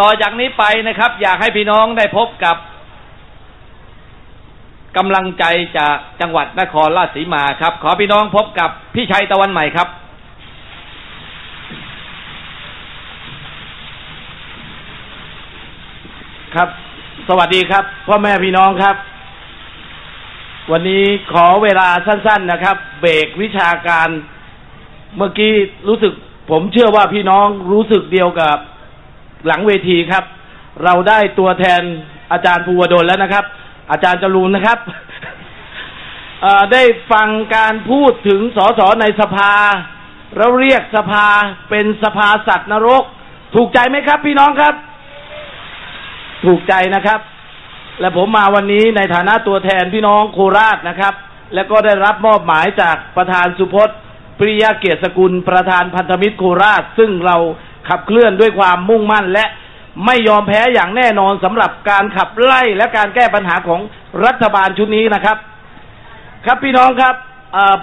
ต่อจากนี้ไปนะครับ อยากให้พี่น้องได้พบกับกำลังใจจากจังหวัดนครราชสีมาครับ ขอพี่น้องพบกับพี่ชัยตะวันใหม่ครับครับ สวัสดีครับพ่อแม่พี่น้องครับ วันนี้ขอเวลาสั้น ๆนะครับ เบรกวิชาการ เมื่อกี้รู้สึก ผมเชื่อว่าพี่น้องรู้สึกเดียวกับ หลังเวทีครับ เราได้ตัวแทนอาจารย์ภูวดลแล้วนะครับ อาจารย์จรูนนะครับได้ฟังการพูดถึงสสในสภาแล้วเรียกสภาเป็นสภาสัตว์นรก ถูกใจไหมครับ พี่น้องครับ ถูกใจนะครับ และผมมาวันนี้ในฐานะตัวแทนพี่น้องโคราชนะครับ และก็ได้รับมอบหมายจากประธานสุพจน์ปริยาเกียรติสกุลประธานพันธมิตรโคราช ซึ่งเรา ขับเคลื่อนด้วยความมุ่งมั่นและไม่ยอมแพ้อย่างแน่นอนสำหรับการขับไล่และการแก้ปัญหาของรัฐบาลชุดนี้นะครับ ครับพี่น้องครับ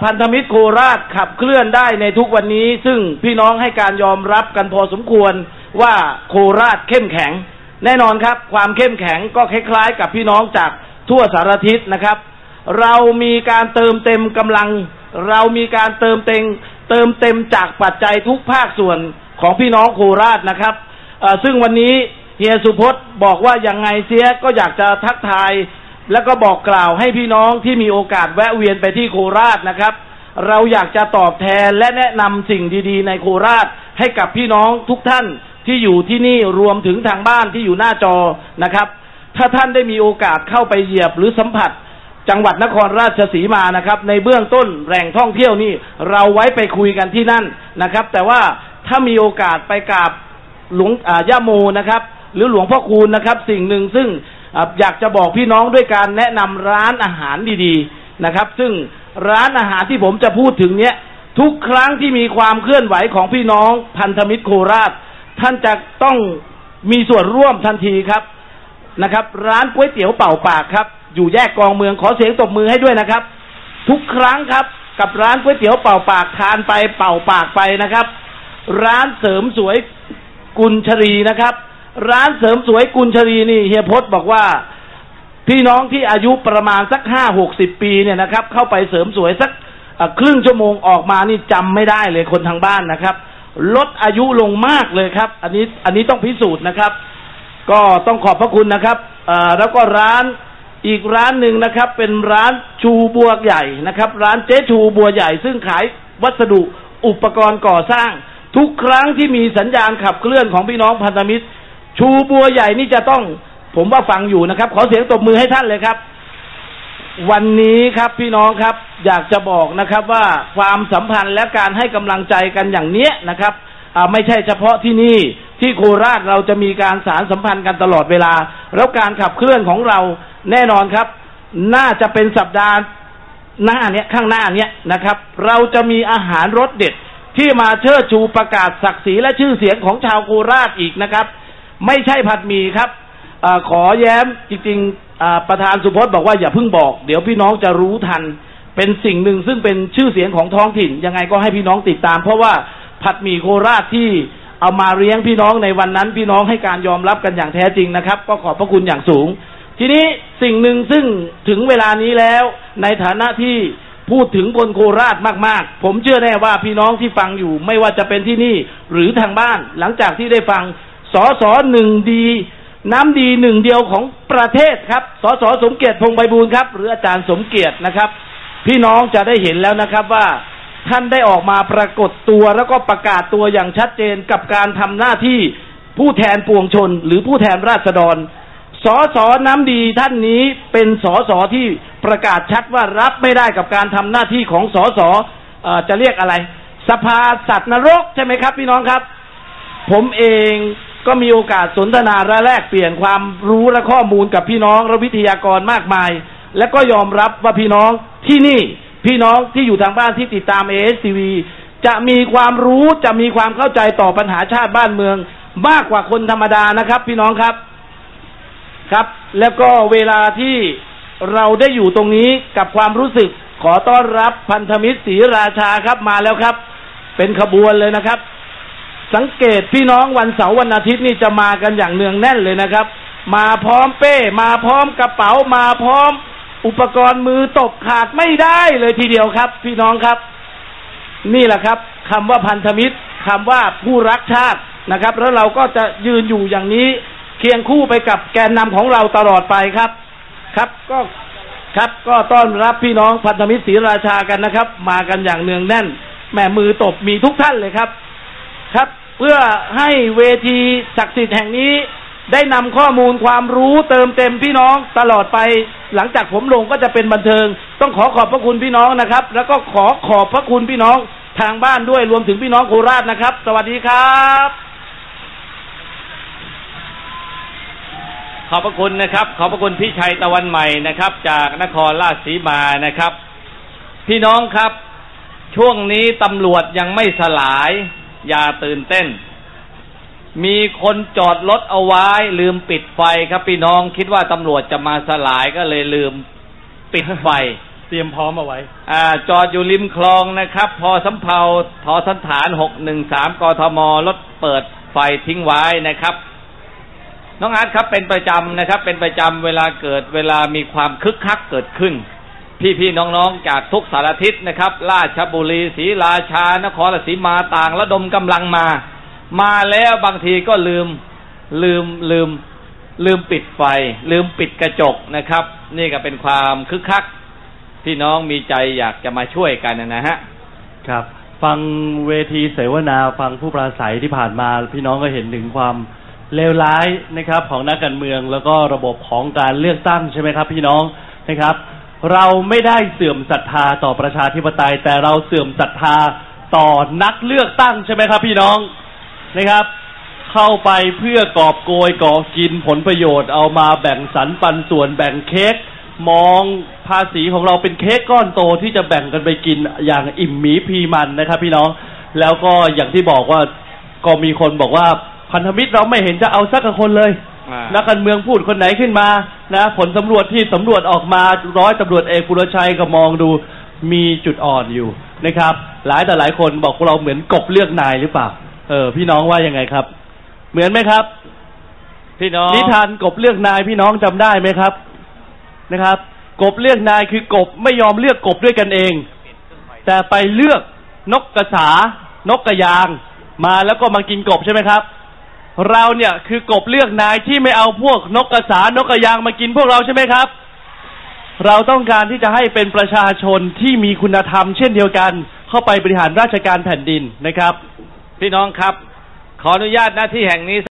พันธมิตรโคราชขับเคลื่อนได้ในทุกวันนี้ ซึ่งพี่น้องให้การยอมรับกันพอสมควรว่าโคราชเข้มแข็ง แน่นอนครับ ความเข้มแข็งก็คล้ายๆ กับพี่น้องจากทั่วสารทิศนะครับ เรามีการเติมเต็มกำลัง เรามีการเติมเต็ม เติมเต็มจากปัจจัยทุกภาคส่วน ของพี่น้องโคราชนะครับซึ่งวันนี้เฮียสุพจน์บอกว่ายังไงเสียก็อยากจะทักทาย แล้วก็บอกกล่าวให้พี่น้องที่มีโอกาสแวะเวียนไปที่โคราชนะครับ เราอยากจะตอบแทนและแนะนำสิ่งดีๆ ในโคราชให้กับพี่น้องทุกท่านที่อยู่ที่นี่รวมถึงทางบ้านที่อยู่หน้าจอนะครับ ถ้าท่านได้มีโอกาสเข้าไปเหยียบหรือสัมผัส จังหวัดนครราชสีมานะครับ ในเบื้องต้นแหล่งท่องเที่ยวนี่เราไว้ไปคุยกันที่นั่นนะครับ แต่ว่า ถ้ามีโอกาสไปกราบหลวงอ่าย่าโมนะครับ หรือหลวงพ่อคูณนะครับ สิ่งหนึ่งซึ่งออยากจะบอกพี่น้องด้วยการแนะนำร้านอาหารดีๆนะครับ ซึ่งร้านอาหารที่ผมจะพูดถึงเนี้ยทุกครั้งที่มีความเคลื่อนไหวของพี่น้องพันธมิตรโคราช ท่านจะต้องมีส่วนร่วมทันทีครับนะครับ ร้านก๋วยเตี๋ยวเป่าปากครับ อยู่แยกกองเมืองขอเสียงตบมือให้ด้วยนะครับ ทุกครั้งครับกับร้านก๋วยเตี๋ยวเป่าปากทานไปเป่าปากไปนะครับ ร้านเสริมสวยกุญชรีนะครับ ร้านเสริมสวยกุญชรีนี่เฮียพจน์บอกว่าพี่น้องที่อายุประมาณสักห้าหกสิบปีเนี่ยนะครับ เข้าไปเสริมสวยสักครึ่งชั่วโมงออกมานี่จำไม่ได้เลยคนทางบ้านนะครับ ลดอายุลงมากเลยครับ อันนี้อันนี้ต้องพิสูจน์นะครับ ก็ต้องขอบพระคุณนะครับแล้วก็ร้านอีกร้านหนึ่งนะครับ เป็นร้านชูบัวใหญ่นะครับ ร้านเจ๊ชูบัวใหญ่ ซึ่งขายวัสดุอุปกรณ์ก่อสร้าง ทุกครั้งที่มีสัญญาณขับเคลื่อนของพี่น้องพันธมิตร ชูบัวใหญ่นี่จะต้อง ผมว่าฟังอยู่นะครับ ขอเสียงตบมือให้ท่านเลยครับ วันนี้ครับพี่น้องครับ อยากจะบอกนะครับว่าความสัมพันธ์และการให้กำลังใจกันอย่างเนี้ยนะครับไม่ใช่เฉพาะที่นี่ที่โคราชเราจะมีการสารสัมพันธ์กันตลอดเวลา แล้วการขับเคลื่อนของเราแน่นอนครับ น่าจะเป็นสัปดาห์หน้าเนี้ยข้างหน้าเนี้ยนะครับ เราจะมีอาหารรสเด็ด ที่มาเชิดชูประกาศศักดิ์ศรีและชื่อเสียงของชาวโคราชอีกนะครับ ไม่ใช่ผัดหมี่ครับอขอแย้มจริงๆประธานสุพจน์บอกว่าอย่าเพิ่งบอก เดี๋ยวพี่น้องจะรู้ทัน เป็นสิ่งหนึ่งซึ่งเป็นชื่อเสียงของท้องถิ่น ยังไงก็ให้พี่น้องติดตาม เพราะว่าผัดหมี่โคราชที่เอามาเลี้ยงพี่น้องในวันนั้นพี่น้องให้การยอมรับกันอย่างแท้จริงนะครับ ก็ขอบพระคุณอย่างสูง ทีนี้สิ่งหนึ่งซึ่งถึงเวลานี้แล้ว ในฐานะที่ พูดถึงคนโคราชมากๆ ผมเชื่อแน่ว่าพี่น้องที่ฟังอยู่ ไม่ว่าจะเป็นที่นี่หรือทางบ้าน หลังจากที่ได้ฟังสอสอหนึ่งดีน้ำดีหนึ่งเดียวของประเทศครับ สสสมเกียรติพงษ์ใบบูลครับ หรืออาจารย์สมเกียรตินะครับ พี่น้องจะได้เห็นแล้วนะครับว่าท่านได้ออกมาปรากฏตัวแล้วก็ประกาศตัวอย่างชัดเจนกับการทำหน้าที่ผู้แทนปวงชน หรือผู้แทนราษฎรสอสอน้ำดีท่านนี้เป็นสอสอที่ ประกาศชัดว่ารับไม่ได้กับการทำหน้าที่ของสสจะเรียกอะไร สภาสัตว์นรกใช่ไหมครับ พี่น้องครับ ผมเองก็มีโอกาสสนทนาและแลกเปลี่ยนความรู้และข้อมูลกับพี่น้องและวิทยากรมากมาย และก็ยอมรับว่าพี่น้องที่นี่พี่น้องที่อยู่ทางบ้านที่ติดตามเอสทีวีจะมีความรู้จะมีความเข้าใจต่อปัญหาชาติบ้านเมือง มากกว่าคนธรรมดานะครับ พี่น้องครับครับ แล้วก็เวลาที่ เราได้อยู่ตรงนี้กับความรู้สึกขอต้อนรับพันธมิตรศรีราชาครับมาแล้วครับ เป็นขบวนเลยนะครับ สังเกตพี่น้องวันเสาร์วันอาทิตย์นี่จะมากันอย่างเนืองแน่นเลยนะครับ มาพร้อมเป้ มาพร้อมกระเป๋ามาพร้อม อุปกรณ์มือตบขาดไม่ได้เลยทีเดียวครับ พี่น้องครับ นี่แหละครับคำว่าพันธมิตรคำว่าผู้รักชาตินะครับ แล้วเราก็จะยืนอยู่อย่างนี้เคียงคู่ไปกับแกนนำของเราตลอดไปครับ ครับก็ครับก็ต้อนรับพี่น้องพันธมิตรศรีราชากันนะครับ มากันอย่างเนืองแน่นแม่มือตบมีทุกท่านเลยครับ ครับ เพื่อให้เวทีศักดิ์สิทธิ์แห่งนี้ ได้นำข้อมูลความรู้เติมเต็มพี่น้องตลอดไป หลังจากผมลงก็จะเป็นบันเทิง ต้องขอขอบพระคุณพี่น้องนะครับ แล้วก็ขอขอบพระคุณพี่น้องทางบ้านด้วยรวมถึงพี่น้องโคราชนะครับ สวัสดีครับ อบพระคุณนะครับ ขอบพระคุณพี่ชัยตะวันใหม่นะครับ จากนครราชสีมานะครับ พี่น้องครับ ช่วงนี้ตำรวจยังไม่สลาย อย่าตื่นเต้น มีคนจอดรถเอาไว้ ลืมปิดไฟครับ พี่น้องคิดว่าตำรวจจะมาสลายก็เลยลืมปิดไฟ เตรียมพร้อมเอาไว้ อ่า จอดอยู่ริมคลองนะครับ พอสำเภาทอสันฐานหกหนึ่งสามกทมรถเปิดไฟทิ้งไว้นะครับ น้องอาร์ตครับเป็นประจำนะครับ เป็นประจำเวลาเกิดเวลามีความคึกคักเกิดขึ้น พี่ๆน้องๆจากทุกสารทิศนะครับ ราชบุรีศรีราชานครราชสีมาต่างระดมกำลังมา มาแล้วบางทีก็ลืมลืมลืมลืมปิดไฟ ลืมปิดกระจกนะครับ นี่ก็เป็นความคึกคัก พี่น้องมีใจอยากจะมาช่วยกันนะฮะครับ ฟังเวทีเสวนาฟังผู้ปราศัยที่ผ่านมา พี่น้องก็เห็นถึงความ เลวร้ายนะครับของนักการเมืองแล้วก็ระบบของการเลือกตั้งใช่ไหมครับ พี่น้องนะครับ เราไม่ได้เสื่อมศรัทธาต่อประชาธิปไตย แต่เราเสื่อมศรัทธาต่อนักเลือกตั้งใช่ไหมครับ พี่น้องนะครับ เข้าไปเพื่อกอบโกยก่อกินผลประโยชน์เอามาแบ่งสรรปันส่วนแบ่งเค้กมองภาษีของเราเป็นเค้กก้อนโตที่จะแบ่งกันไปกินอย่างอิ่มหมีพีมันนะครับ พี่น้องแล้วก็อย่างที่บอกว่าก็มีคนบอกว่า พันธมิตรเราไม่เห็นจะเอาสักคนเลยอ่านักการเมืองพูดคนไหนขึ้นมานะ ผลสำรวจที่สำรวจออกมาร้อยตำรวจเอกปุรชัยก็มองดูมีจุดอ่อนอยู่นะครับ หลายแต่หลายคนบอกว่าเราเหมือนกบเลือกนายหรือเปล่า เออ พี่น้องว่ายังไงครับ เหมือนไหมครับ พี่น้องนิทานกบเลือกนายพี่น้องจำได้ไหมครับนะครับ กบเลือกนายคือกบไม่ยอมเลือกกบด้วยกันเอง แต่ไปเลือกนกกระสานกกระยาง มาแล้วก็มากินกบใช่ไหมครับ เราเนี่ยคือกบเลือกนายที่ไม่เอาพวกนกกระสานกกระยางมากินพวกเราใช่ไหมครับ เราต้องการที่จะให้เป็นประชาชนที่มีคุณธรรม เช่นเดียวกัน เข้าไปบริหารราชการแผ่นดินนะครับ พี่น้องครับ ขออนุญาตหน้าที่แห่งนี้